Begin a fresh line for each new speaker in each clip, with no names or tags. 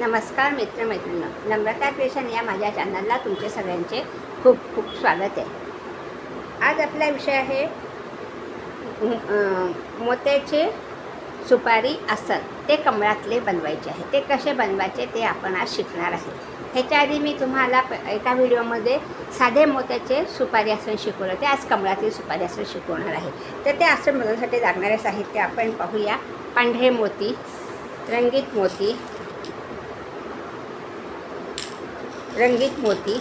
नमस्कार मित्रमैत्रिणी नम्रता क्रिएशन या माझ्या चॅनलला तुमचे सगळ्यांचे खूप खूप स्वागत आहे. आज आपला विषय आहे मोत्याचे सुपारी आसन ते कमळातले बनवायचे आहे. ते कसे बनवायचे ते आपण आज शिकणार आहे. ह्याच्या आधी मी तुम्हाला प- एका व्हिडिओमध्ये साधे मोत्याचे सुपारी आसन शिकवलं ते आज कमळातील सुपारी आसन शिकवणार आहे. तर ते आसन बनवण्यासाठी लागणारे साहित्य आपण पाहूया. पांढरे मोती रंगीत मोती रंगीत मोती.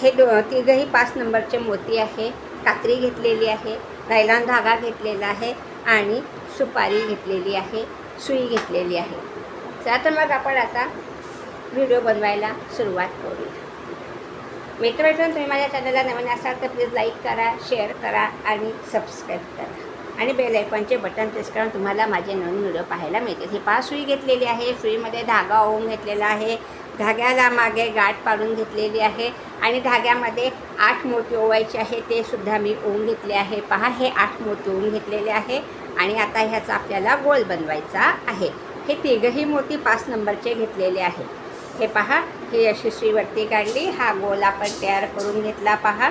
हे दो तिघही पाच नंबरचे मोती आहे. कात्री घेतलेली आहे नैलान धागा घेतलेला आहे आणि सुपारी घेतलेली आहे सुई घेतलेली आहे. चला तर मग आपण आता व्हिडिओ बनवायला सुरुवात करूया. मित्रमैत्रिणी तुम्ही माझ्या चॅनलला नवीन असाल तर प्लीज लाईक करा शेअर करा आणि सबस्क्राईब करा. आणि बेल आयकॉनचे बटन प्रेस करून तुम्हाला माझे नवीन व्हिडिओ पाहायला मिळतील. ही पाच सुई घेतलेली आहे. सुईमध्ये धागा ओवून घेतलेला आहे. धाग्याला मागे गाठ पाडून घेतलेली आहे. आणि धाग्यामध्ये आठ मोती ओवायचे आहे ते सुद्धा मी ओवून घेतले आहे. पहा हे आठ मोती ओवून घेतलेले आहे. आणि आता ह्याचा आपल्याला गोल बनवायचा आहे. हे तिघही मोती पाच नंबरचे घेतलेले आहे हे पहा ही यशस्वीवरती काढली. हा गोल आपण तयार करून घेतला. पहा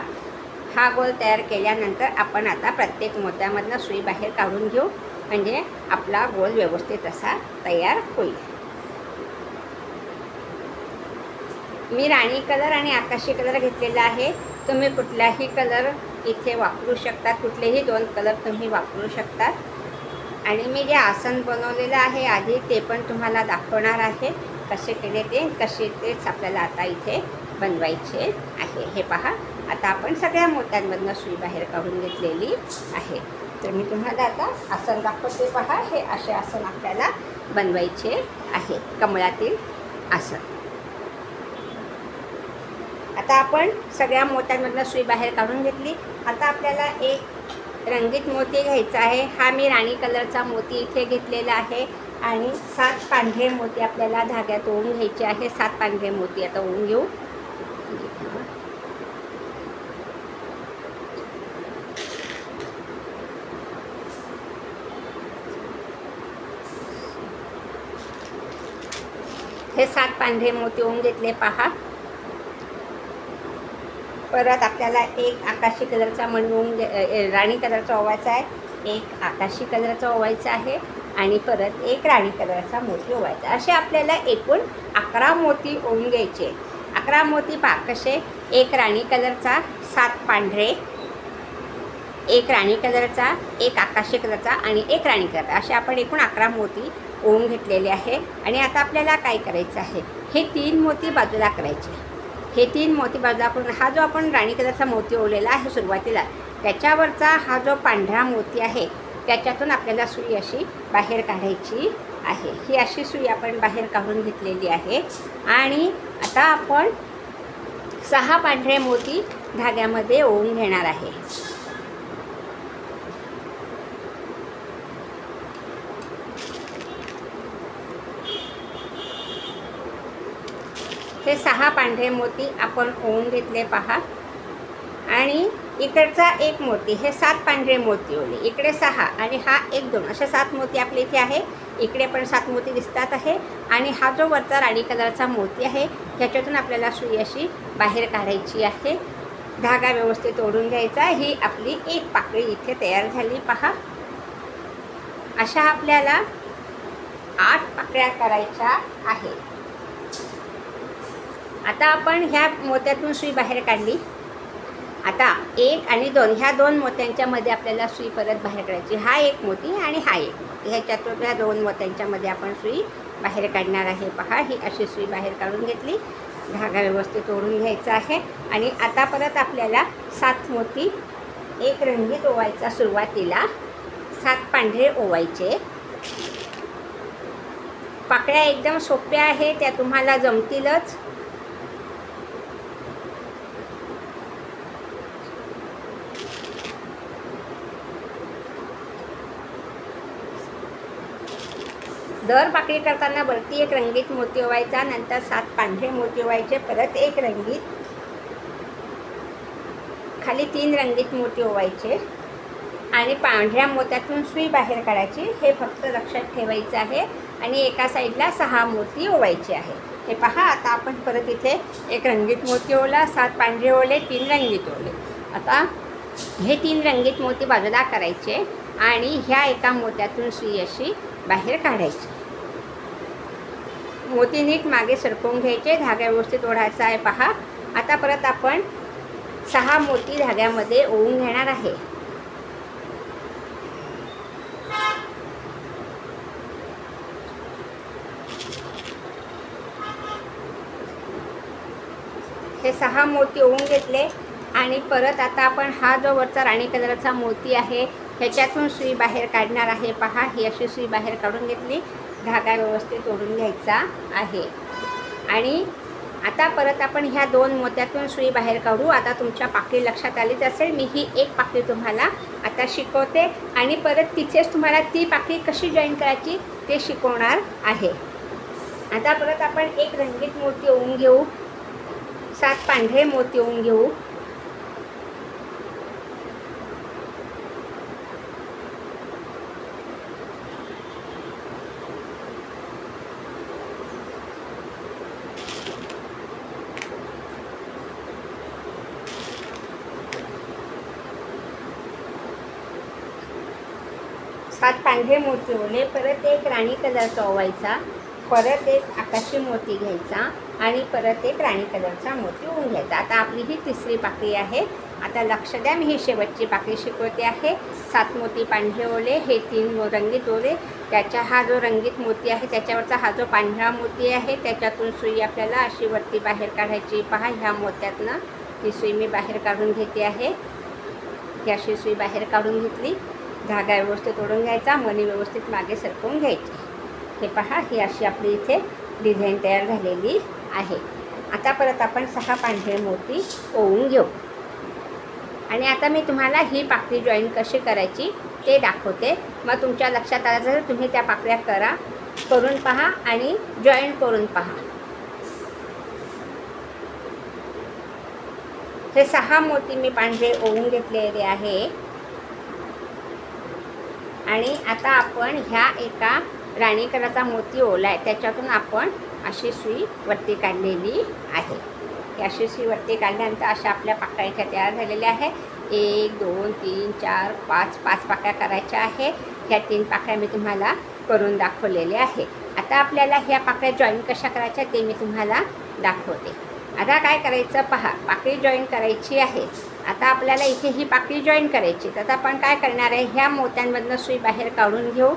हा गोल तयार केल्यानंतर आपण आता प्रत्येक मोत्यामधनं सुई बाहेर काढून घेऊ. म्हणजे आपला गोल व्यवस्थित असा तयार होईल. मी राणी कलर आणि आकाशी कलर घेतलेला आहे. तुम्ही कुठलाही कलर इथे वापरू शकता. कुठलेही दोन कलर तुम्ही वापरू शकतात आणि मी जे आसन बनवलेलं आहे आधी ते पण तुम्हाला दाखवणार आहे. कसे केले ते कसे तेच आपल्याला आता इथे बनवायचे आहे. हे पहा. आता आपण सगळ्या मोत्यांमधनं सुई बाहेर काढून घेतलेली आहे. तर मी तुम्हाला आता आसन दाखवते पहा. हे असे आसन आपल्याला बनवायचे आहे. कमळातील आसन. आता आपण सगळ्या मोत्यांमधनं सुई बाहेर काढून घेतली. आता आपल्याला एक रंगीत मोती घ्यायचा आहे. हा मी राणी कलरचा मोती इथे घेतलेला आहे. आणि सात पांढरे मोती आपल्याला धाग्यात ओवून घ्यायचे आहे. सात पांढरे मोती आता ओवून घेऊ. हे सात पांढरे मोती होऊन घेतले पहा. परत आपल्याला एक आकाशी कलरचा म्हणून राणी कलरचा ओवायचा आहे. एक आकाशी कलरचा ओवायचा आहे आणि परत एक राणी कलरचा मोती ओवायचा. असे आपल्याला एकूण अकरा मोती ओवून घ्यायचे. अकरा मोती पा कसे. एक राणी कलरचा सात पांढरे. एक राणी कलरचा एक आकाशी कलरचा आणि एक राणी कलरचा. असे आपण एकूण अकरा मोती ओवून घेतलेले आहे. आणि आता आपल्याला काय करायचं आहे? हे तीन मोती बाजूला करायचे हे तीन मोती बाजूला करून हा जो आपण राणी कलरचा मोती ओवलेला आहे सुरुवातीला त्याच्यावरचा हा जो पांढरा मोती आहे त्याच्यातून आपल्याला सुई अशी बाहेर काढायची आहे. ही अशी सुई आपण बाहेर काढून घेतलेली आहे. आणि आता आपण सहा पांढरे मोती धाग्यामध्ये ओवून घेणार आहे. हे सहा पांढरे मोती आपण ओवून घेतले पहा. आणि इकडचा एक मोती हे सात पांढरे मोती ओले. इकडे सहा आणि हा एक दोन. असे सात मोती आपल्या इथे आहे. इकडे पण सात मोती दिसतात आहे. आणि हा जो वरचा राणी कलरचा मोती आहे ह्याच्यातून आपल्याला सुई अशी बाहेर काढायची आहे. धागा व्यवस्थित ओढून घ्यायचा. ही आपली एक पाकळी इथे तयार झाली पहा. अशा आपल्याला आठ पाकळ्या करायच्या आहेत. आता आपण ह्या मोत्यातून सुई बाहेर काढली. आता एक आणि दोन ह्या दोन मोत्यांच्यामध्ये आपल्याला सुई परत बाहेर काढायची. हा एक मोती आणि हा एक. मोती ह्याच्यातून ह्या दोन मोत्यांच्यामध्ये आपण सुई बाहेर काढणार आहे. पहा ही अशी सुई बाहेर काढून घेतली. धागा व्यवस्थित ओढून घ्यायचा आहे. आणि आता परत आपल्याला सात मोती एक रंगीत ओवायचा सुरुवातीला. सात पांढरे ओवायचे. पाकळ्या एकदम सोप्या आहे त्या तुम्हाला जमतीलच. दर पाकळी करताना वरती एक रंगीत मोती ओवायचा नंतर सात पांढरे मोती ओवायचे परत एक रंगीत खाली तीन रंगीत मोती ओवायचे. आणि पांढऱ्या मोत्यातून सुई बाहेर काढायची हे फक्त लक्षात ठेवायचं आहे. आणि एका साईडला सहा मोती ओवायचे आहे. हे पहा आता आपण परत इथे एक रंगीत मोती ओला सात पांढरे ओले तीन रंगीत ओले आता हे तीन रंगीत मोती बाजूला करायचे आणि ह्या एका मोत्यातून सुई अशी बाहेर काढायची. मोती नीट मागे सरकवून घ्यायचे धागा व्यवस्थित ओढायचा आहे. पहा आता परत आपण सहा मोती धाग्यामध्ये ओवून घेणार आहे. हे सहा मोती ओवून घेतले आणि परत आता आपण हा जो वरचा राणी कलरचा मोती आहे ह्याच्यातून सुई बाहेर काढणार आहे. पहा ही अशी सुई बाहेर काढून घेतली. धागा व्यवस्थित तोडून घ्यायचा आहे. आणि आता परत आपण ह्या दोन मोत्यातून सुई बाहेर काढू. आता तुमच्या पाकळी लक्षात आलीच असेल मी ही एक पाकळी तुम्हाला आता शिकवते. आणि परत तिथेच तुम्हाला ती पाकळी कशी जॉईन करायची ते शिकवणार आहे. आता परत आपण एक रंगीत मोती ओवून घेऊ. सात पांढरे मोती ओवून घेऊ. हात पांढरे मोती ओले परत एक राणी कलरचा ओवायचा परत एक आकाशी मोती घ्यायचा आणि परत एक राणी कलरचा मोती होऊन घ्यायचा. आता आपली ही तिसरी पाकळी आहे. आता लक्ष द्या मी ही शेवटची पाकळी शिकवते आहे. सात मोती पांढरे ओले हे तीन रंगीत ओले. त्याच्या हा जो रंगीत मोती आहे त्याच्यावरचा हा जो पांढरा मोती आहे त्याच्यातून सुई आपल्याला अशी वरती बाहेर काढायची. पहा ह्या मोत्यातनं ही सुई मी बाहेर काढून घेते आहे. ही अशी सुई बाहेर काढून घेतली. धागा व्यवस्थित ओढून घ्यायचा मणी व्यवस्थित मागे सरकवून घ्यायची. हे पहा ही अशी आपली इथे डिझाईन तयार झालेली आहे. आता परत आपण सहा पांढरे मोती ओवून घेऊ. आणि आता मी तुम्हाला ही पाकळी जॉईन कशी करायची ते दाखवते. मग तुमच्या लक्षात आलं तर तुम्ही त्या पाकळ्या करा करून पहा आणि जॉईन करून पहा. हे सहा मोती मी पांढरे ओवून घेतलेले आहे. आणि आता आपण ह्या एका राणी मोती ओला आहे त्याच्यातून आपण अशी सुई वरती काढलेली आहे. ही अशी सुई वरती काढल्यानंतर अशा आपल्या पाकळ्या इथे तयार झालेल्या आहे एक दोन तीन चार पाच पाच पाकळ्या करायच्या आहे ह्या तीन पाकळ्या मी तुम्हाला करून दाखवलेल्या आहे आता आपल्याला ह्या पाकळ्या जॉईन कशा करायच्या ते मी तुम्हाला दाखवते. आता काय करायचं पहा पाकळी जॉईन करायची आहे. आता आपल्याला इथे ही पाकळी जॉईन करायची तर आता आपण काय करणार आहे? ह्या मोत्यांमधनं सुई बाहेर काढून घेऊ.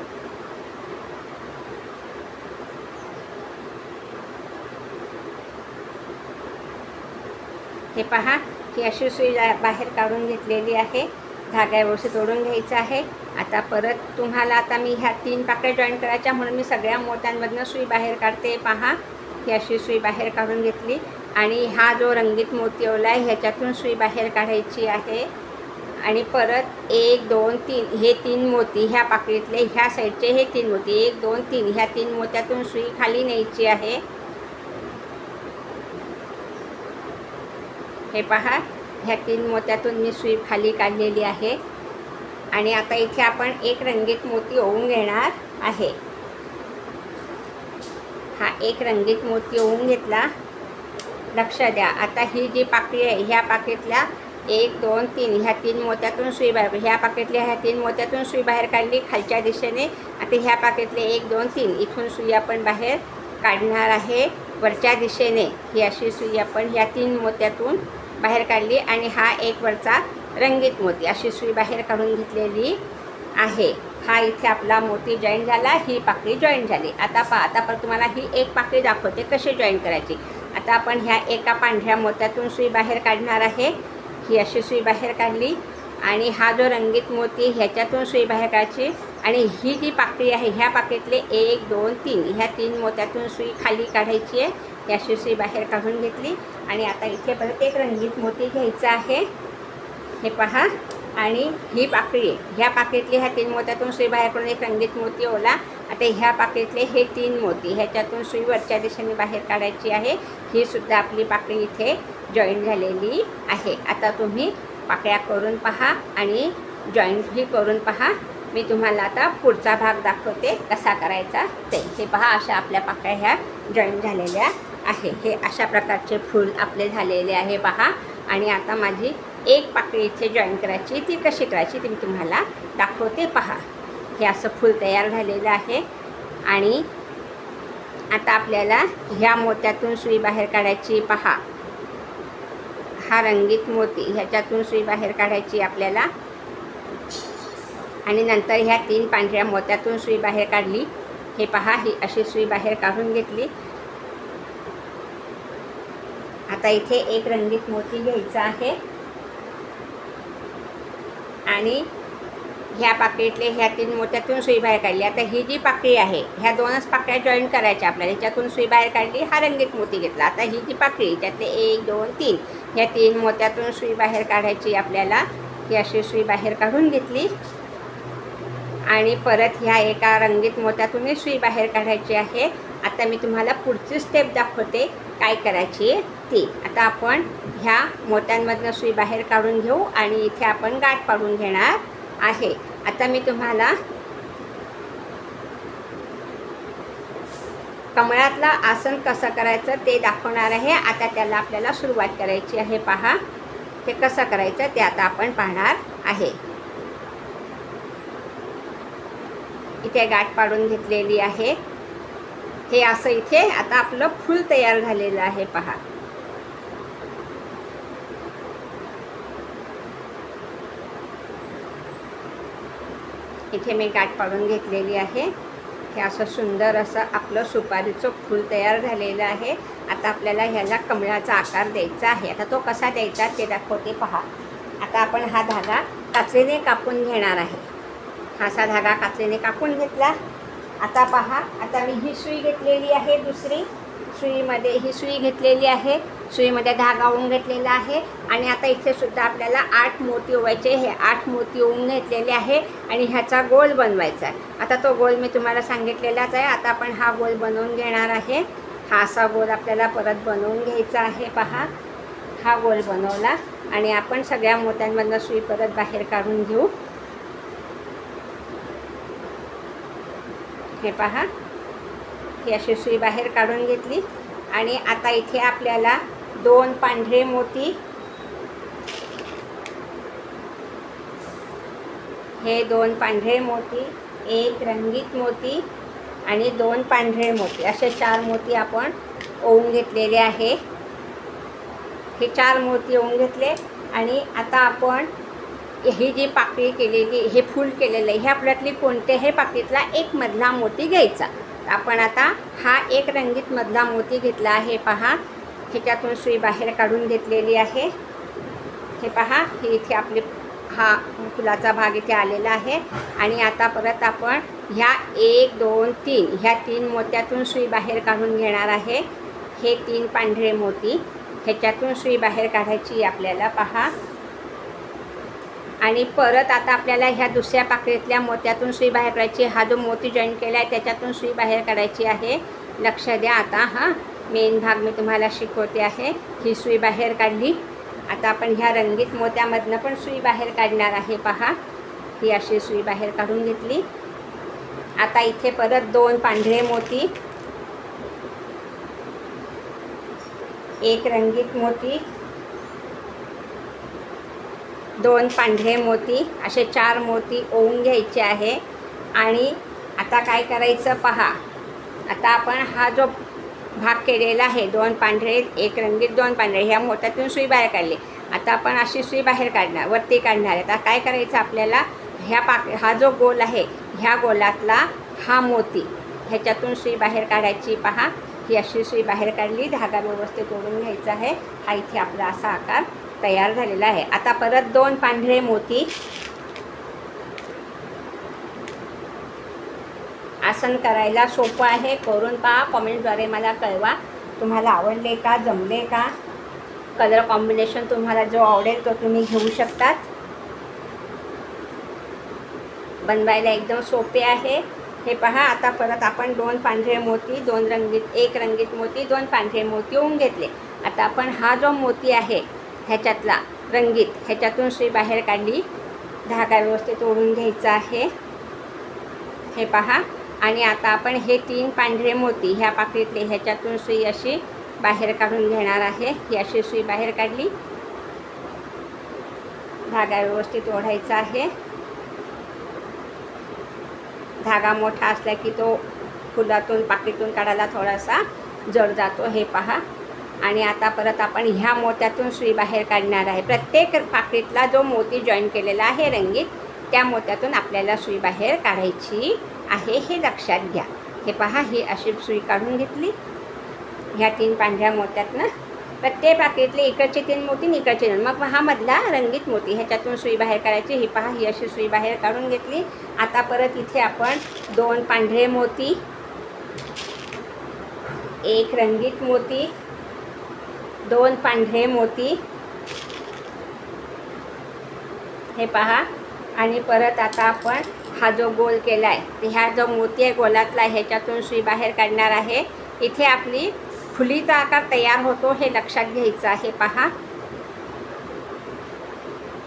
हे पहा ही अशी सुई जा- बाहेर काढून घेतलेली आहे. धागा व्यवस्थित ओढून घ्यायचा आहे. आता परत तुम्हाला आता मी ह्या तीन पाकळ्या जॉईन करायच्या म्हणून मी सगळ्या मोत्यांमधनं सुई बाहेर काढते. पहा ही अशी सुई बाहेर काढून घेतली. आणि हा जो रंगीत मोती ओला आहे ह्याच्यातून सुई बाहेर काढायची आहे. आणि परत एक दोन तीन हे तीन मोती ह्या पाकळीतले ह्या साईडचे हे तीन मोती एक दोन तीन ह्या तीन मोत्यातून सुई खाली न्यायची आहे. हे पहा ह्या तीन मोत्यातून मी सुई खाली काढलेली आहे. आणि आता इथे आपण एक रंगीत मोती ओवून घेणार आहे. हा एक रंगीत मोती ओवून घेतला. लक्ष द्या. आता ही जी पाकळी आहे ह्या पाकळीतल्या एक दोन तीन ह्या तीन मोत्यातून सुई बाहेर ह्या पाकळीतल्या ह्या तीन मोत्यातून सुई बाहेर काढली खालच्या दिशेने. आता ह्या पाकळीतले एक दोन तीन इथून सुई आपण बाहेर काढणार आहे वरच्या दिशेने. ही अशी सुई आपण ह्या तीन मोत्यातून बाहेर काढली आणि हा एक वरचा रंगीत मोती अशी सुई बाहेर काढून घेतलेली आहे. हा इथे आपला मोती जॉईन झाला ही पाकळी जॉईन झाली. आता पा आता पण तुम्हाला ही एक पाकळी दाखवते कशी जॉईन करायची. आता आपण ह्या एका पांढऱ्या मोत्यातून सुई बाहेर काढणार आहे. ही अशी सुई बाहेर काढली आणि हा जो रंगीत मोती ह्याच्यातून सुई बाहेर काढायची आणि ही जी पाकळी आहे ह्या पाकळीतले एक दोन तीन ह्या तीन मोत्यातून सुई खाली काढायची आहे. ही सुई बाहेर काढून घेतली आणि आता इथे परत एक रंगीत मोती घ्यायचा आहे. हे पहा. आणि ही पाकळी ह्या पाकळीतली ह्या तीन मोत्यातून सुई बाहेर करून एक रंगीत मोती ओला आता ह्या पाकळीतले हे तीन मोती ह्याच्यातून सुई वरच्या दिशेने बाहेर काढायची आहे. ही सुद्धा आपली पाकळी इथे जॉईन झालेली आहे. आता तुम्ही पाकळ्या करून पहा आणि जॉईंटही करून पहा. मी तुम्हाला आता पुढचा भाग दाखवते कसा करायचा ते. हे पहा अशा आपल्या पाकळ्या ह्या जॉईंट झालेल्या आहे. हे अशा प्रकारचे फूल आपले झालेले आहे पहा. आणि आता माझी एक पाकळी इथे जॉईन करायची ती कशी करायची ती मी तुम्हाला दाखवते पहा. हे असं फूल तयार झालेलं आहे. आणि आता आपल्याला ह्या मोत्यातून सुई बाहेर काढायची पहा. हा रंगीत मोती ह्याच्यातून सुई बाहेर काढायची आपल्याला. आणि नंतर ह्या तीन पांढऱ्या मोत्यातून सुई बाहेर काढली. हे पहा ही अशी सुई बाहेर काढून घेतली. आता इथे एक रंगीत मोती घ्यायचा आहे. आणि ह्या पाकळीतले ह्या तीन मोत्यातून सुई बाहेर काढली. आता ही जी पाकळी आहे ह्या दोनच पाकळ्या जॉईन करायच्या आपल्याला. ह्याच्यातून सुई बाहेर काढली हा रंगीत मोती घेतला. आता ही जी पाकळी त्यातले एक दोन तीन ह्या तीन मोत्यातून सुई बाहेर काढायची आपल्याला. ही अशी सुई बाहेर काढून घेतली. आणि परत ह्या एका रंगीत मोत्यातूनही सुई बाहेर काढायची आहे. आता मी तुम्हाला पुढची स्टेप दाखवते काय करायची आहे ती. आता आपण ह्या मोत्यांमधनं सुई बाहेर काढून घेऊ आणि इथे आपण गाठ पाडून घेणार आहे. आता मी तुम्हाला कमळातलं आसन कसं करायचं ते दाखवणार आहे. आता त्याला आपल्याला सुरुवात करायची आहे. पहा ते कसं करायचं ते आता आपण पाहणार आहे. इथे गाठ पाडून घेतलेली आहे. हे असं इथे आता आपलं फूल तयार झालेलं आहे. पहा. इथे मी गाठ पाडून घेतलेली आहे. हे असं सुंदर असं आपलं सुपारीचं फूल तयार झालेलं आहे. आता आपल्याला ह्याला कमळाचा आकार द्यायचा आहे. आता तो कसा द्यायचा ते दाखवते पहा. आता आपण हा धागा काचेने कापून घेणार आहे. हा असा धागा काचेने कापून घेतला. आता पहा आता मी ही सुई घेतलेली आहे दुसरी. सुईमध्ये ही सुई घेतलेली आहे. सुईमध्ये धागा ओवून घेतलेला आहे. आणि आता इथे सुद्धा आपल्याला आठ मोती ओवायचे हे आठ मोती ओवून घेतलेले आहे आणि ह्याचा गोल बनवायचा आहे. आता तो गोल मी तुम्हाला सांगितलेलाच आहे. आता आपण हा गोल बनवून घेणार आहे. हा असा गोल आपल्याला परत बनवून घ्यायचा आहे. पहा. हा गोल बनवला. आणि आपण सगळ्या मोत्यांमधनं सुई परत बाहेर काढून घेऊ. हे पहा. ही अशी सुई बाहेर काढून घेतली. आणि आता इथे आपल्याला दोन पांढरे मोती. हे दोन पांढरे मोती एक रंगीत मोती आणि दोन पांढरे मोती. असे चार मोती आपण ओवून घेतलेले आहे. हे चार मोती ओवून घेतले आणि आता आपण ही जी पाकळी केलेली हे फूल केलेलं आहे ह्या आपल्यातली कोणत्याही पाकळीतला एक मधला मोती घ्यायचा. आपण आता हा एक रंगीत मधला मोती घेतला आहे. पहा ह्याच्यातून सुई बाहेर काढून घेतलेली आहे. हे पहा हे इथे आपले हा फुलाचा भाग इथे आलेला आहे. आणि आता परत आपण ह्या एक दोन तीन ह्या तीन मोत्यातून सुई बाहेर काढून घेणार आहे. हे तीन पांढरे मोती. ह्याच्यातून सुई बाहेर काढायची आपल्याला पहा. आणि परत आता आपल्याला ह्या दुसऱ्या पाकळीतल्या मोत्यातून सुई बाहेर काढायची हा जो मोती जॉईन केला आहे त्याच्यातून सुई बाहेर काढायची आहे. लक्ष द्या आता हां. मेन भाग मी तुम्हाला शिकवते आहे. ही सुई बाहेर काढली. आता आपण ह्या रंगीत मोत्यामधनं पण सुई बाहेर काढणार आहे पहा. ही अशी सुई बाहेर काढून घेतली. आता इथे परत दोन पांढरे मोती. एक रंगीत मोती. दोन पांढरे मोती. असे चार मोती ओवून घ्यायचे आहे. आणि आता काय करायचं पहा. आता आपण हा जो भाग केलेला आहे. दोन पांढरे एक रंगीत दोन पांढरे. ह्या मोत्यातून सुई बाहेर काढली. आता आपण अशी सुई बाहेर काढणार वरती काढणार आहे. आता काय करायचं आपल्याला? ह्या पाक हा जो गोल आहे ह्या गोलातला हा मोती ह्याच्यातून सुई बाहेर काढायची. पहा ही अशी सुई बाहेर काढली. धागा व्यवस्थित तोडून घ्यायचा आहे. हा इथे आपला असा आकार तयार झालेला आहे. आता परत दोन पांढरे मोती आसन करायला सोपं आहे. करून पहा. कॉमेंटद्वारे मला कळवा. तुम्हाला आवडले का? जमले का? कलर कॉम्बिनेशन तुम्हाला जो आवडेल तो तुम्ही घेऊ शकतात. बनवायला एकदम सोपे आहे. हे पहा. आता परत आपण दोन पांढरे मोती दोन रंगीत एक रंगीत मोती दोन पांढरे मोती होऊन घेतले. आता आपण हा जो मोती आहे ह्याच्यातला रंगीत ह्याच्यातून सुई बाहेर काढली. धागा व्यवस्थित ओढून घ्यायचा आहे. हे पहा. आणि आता आपण हे तीन पांढरे मोती ह्या पाकळीतले ह्याच्यातून सुई अशी बाहेर काढून घेणार आहे. ही अशी सुई बाहेर काढली. धागा व्यवस्थित ओढायचा आहे. धागा मोठा असला की तो फुलातून पाकळीतून काढायला थोडासा जड जातो हे पहा. आणि आता परत आपण ह्या मोत्यातून सुई बाहेर काढणार आहे. प्रत्येक पाकळीतला जो मोती जॉईन केलेला आहे रंगीत त्या मोत्यातून आपल्याला सुई बाहेर काढायची. आहे हे लक्षात घ्या. हे पहा ही अशी सुई काढून घेतली. ह्या तीन पांढऱ्या मोत्यातनं प्रत्येक पाकिटले इकडचे तीन मोती इकडचे तीन मग हा मधला रंगीत मोती ह्याच्यातून सुई बाहेर काढायची. ही पहा ही अशी सुई बाहेर काढून घेतली. आता परत इथे आपण दोन पांढरे मोती एक रंगीत मोती दोन पांढरे मोती हे पहा. आणि परत आता आपण हा जो गोल केला आहे ह्या जो मोती आहे गोलातला ह्याच्यातून सुई बाहेर काढणार आहे. इथे आपली फुलीचा आकार तयार होतो हे लक्षात घ्यायचं आहे पहा.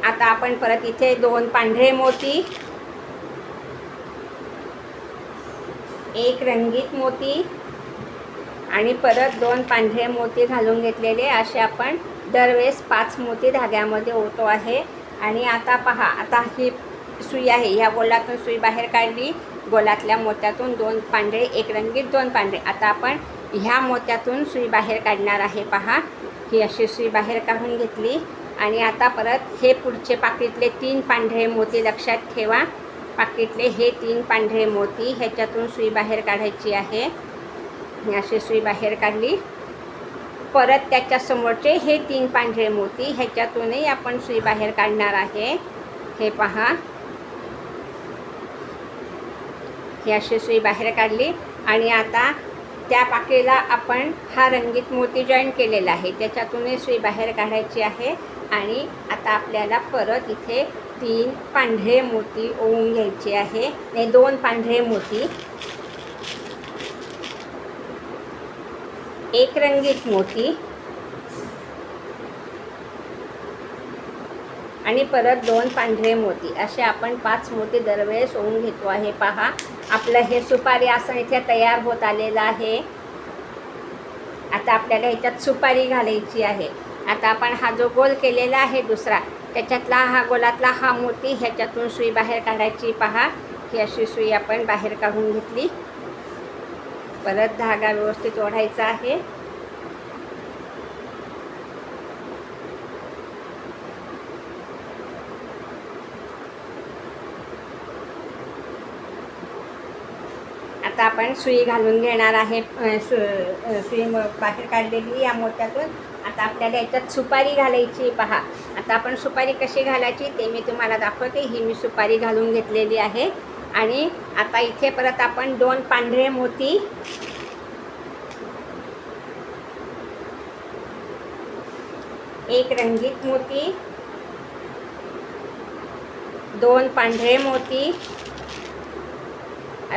आता आपण परत इथे दोन पांढरे मोती एक रंगीत मोती आणि परत दोन पांढरे मोती घालून घेतलेले असे आपण दरवेळेस पाच मोती धाग्यामध्ये ओतो आहे. आणि आता पहा आता ही सुई आहे. ह्या गोलातून सुई बाहेर काढली. गोलातल्या मोत्यातून दोन पांढरे एक रंगीत दोन पांढरे. आता आपण ह्या मोत्यातून सुई बाहेर काढणार आहे. पहा ही अशी सुई बाहेर काढून घेतली. आणि आता परत हे पुढचे पाकीतले तीन पांढरे मोती लक्षात ठेवा. पाकीतले हे तीन पांढरे मोती ह्याच्यातून सुई बाहेर काढायची आहे. ही अशी सुई बाहेर काढली. परत त्याच्यासमोरचे हे तीन पांढरे मोती ह्याच्यातूनही आपण सुई बाहेर काढणार आहे. हे पहा ही अशी सुई बाहेर काढली आणि आता त्या पाकळीला आपण हा रंगीत मोती जॉईन केलेला आहे. त्याच्यातूनही सुई बाहेर काढायची आहे आणि आता आपल्याला परत इथे तीन पांढरे मोती ओवून घ्यायचे आहे. नाही दोन पांढरे मोती. एक रंगीत मोती आणि परत दोन पांढरे मोती. असे आपण पाच मोती दरवेळेस होऊन घेतो आहे. पहा आपलं हे सुपारी आसन इथे तयार होत आलेलं आहे. आता आपल्याला ह्याच्यात सुपारी घालायची आहे. आता आपण हा जो गोल केलेला आहे दुसरा त्याच्यातला हा गोलातला हा मोती ह्याच्यातून सुई बाहेर काढायची. पहा ही अशी सुई आपण बाहेर काढून घेतली. परत धागा व्यवस्थित ओढायचा आहे. आता आपण सुई घालून घेणार आहे सु सुई बाहेर काढलेली या मोत्यातून. आता आपल्याला याच्यात सुपारी घालायची पहा. आता आपण सुपारी कशी घालायची ते मी तुम्हाला दाखवते. ही मी सुपारी घालून घेतलेली आहे. आणि आता इथे परत आपण दोन पांढरे मोती. एक रंगीत मोती. दोन पांढरे मोती.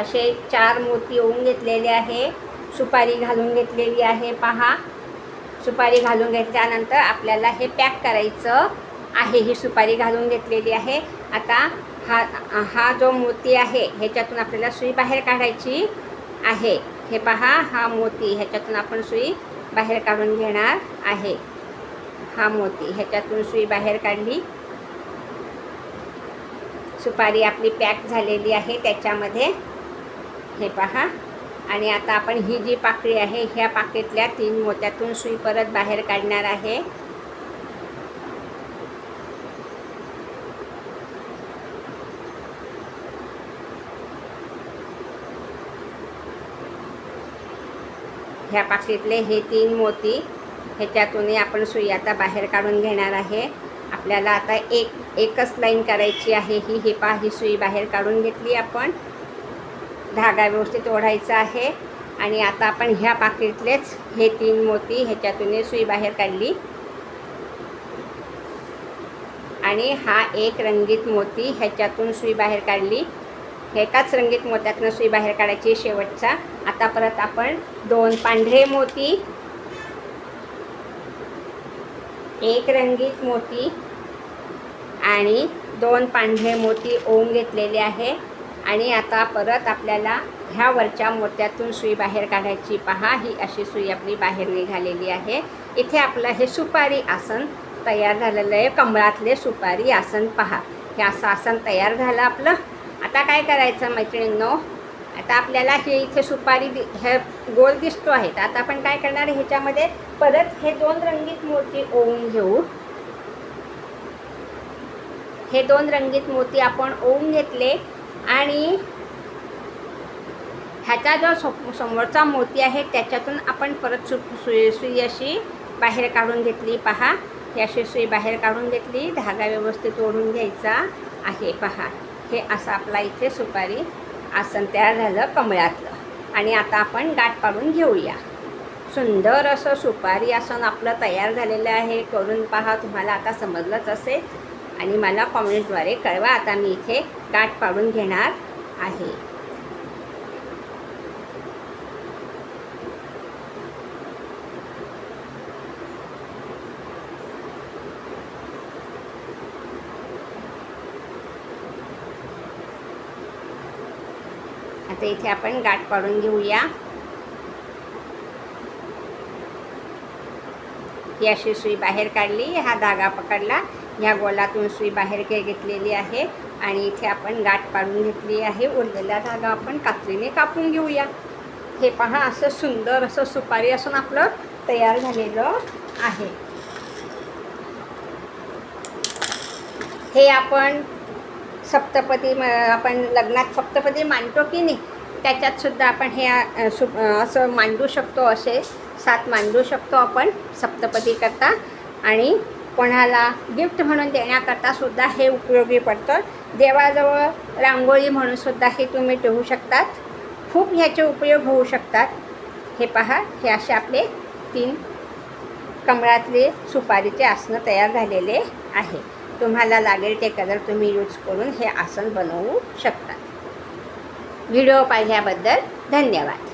असे चार मोती होऊन घेतलेले आहे. सुपारी घालून घेतलेली आहे पहा. सुपारी घालून घेतल्यानंतर आपल्याला हे पॅक करायचं आहे. ही सुपारी घालून घेतलेली आहे. आता हा हा जो मोती आहे ह्याच्यातून आपल्याला सुई बाहेर काढायची आहे. हे पहा हा मोती ह्याच्यातून आपण सुई बाहेर काढून घेणार आहे. हा मोती ह्याच्यातून सुई बाहेर काढली. सुपारी आपली पॅक झालेली आहे. त्याच्यामध्ये हे पहा. आणि आता आपण ही जी पाकळी आहे ह्या पाकळीतल्या तीन मोत्यातून सुई परत बाहेर काढणार आहे. ह्या पाकळीतले हे तीन मोती ह्याच्यातूनही आपण सुई आता बाहेर काढून घेणार आहे. आपल्याला आता एक एकच लाईन करायची आहे ही. हे पहा ही सुई बाहेर काढून घेतली आपण. धागा व्यवस्थित ओढायचा आहे. आणि आता आपण ह्या पाकिटलेच हे तीन मोती ह्याच्यातून सुई बाहेर काढली. आणि हा एक रंगीत मोती ह्याच्यातून सुई बाहेर काढली. एकाच रंगीत मोत्यातनं सुई बाहेर काढायची शेवटचा. आता परत आपण दोन पांढरे मोती एक रंगीत मोती आणि दोन पांढरे मोती ओम घेतलेले आहे. आणि आता परत आपल्याला ह्या वरच्या मोत्यातून सुई बाहेर काढायची. पहा ही अशी सुई आपली बाहेर निघालेली आहे. इथे आपलं हे सुपारी आसन तयार झालेलं आहे. कमळातले सुपारी आसन पहा. हे असं आसन तयार झालं आपलं. आता काय करायचं मैत्रिणींनो? आता आपल्याला हे इथे सुपारी दि हे गोल दिसतो आहे. तर आता आपण काय करणार ह्याच्यामध्ये परत हे दोन रंगीत मोती ओवून घेऊ. हे दोन रंगीत मोती आपण ओवून घेतले. आणि ह्याचा जो सो समोरचा मोती आहे त्याच्यातून आपण परत सु सुई सुई अशी बाहेर काढून घेतली. पहा ही अशी सुई बाहेर काढून घेतली. धागा व्यवस्थित ओढून घ्यायचा आहे. पहा हे असं आपला इथे सुपारी आसन तयार झालं कमळातलं. आणि आता आपण गाठ पाडून घेऊया. सुंदर असं सुपारी आसन आपलं तयार झालेलं आहे. करून पहा तुम्हाला आता समजलंच असेल. आणि मला कॉमेंटद्वारे कळवा. आता मी इथे गाठ पाडून घेणार आहे. आता इथे आपण गाठ पाडून घेऊया. ही अशी सुई बाहेर काढली हा धागा पकडला. ह्या गोलातून सुई बाहेर घे घेतलेली आहे आणि इथे आपण गाठ पाडून घेतली आहे. उरलेला धागा आपण कात्रीने कापून घेऊया. हे पहा असं सुंदर असं सुपारी असून आपलं तयार झालेलं आहे. हे आपण सप्तपदी आपण लग्नात सप्तपदी मांडतो की नाही त्याच्यात सुद्धा आपण हे सु असं मांडू शकतो असे सात मांडू शकतो आपण सप्तपदी करता. आणि कोणाला गिफ्ट म्हणून देण्याकरता सुद्धा हे उपयोगी पडतं. देवाजवळ रांगोळी म्हणून सुद्धा हे तुम्ही ठेवू शकतात. खूप ह्याचे उपयोग होऊ शकतात. हे पहा हे असे आपले तीन कमळातले सुपारीचे आसनं तयार झालेले आहे. तुम्हाला लागेल ते कलर तुम्ही यूज करून हे आसन बनवू शकता व्हिडिओ पाहिल्याबद्दल धन्यवाद.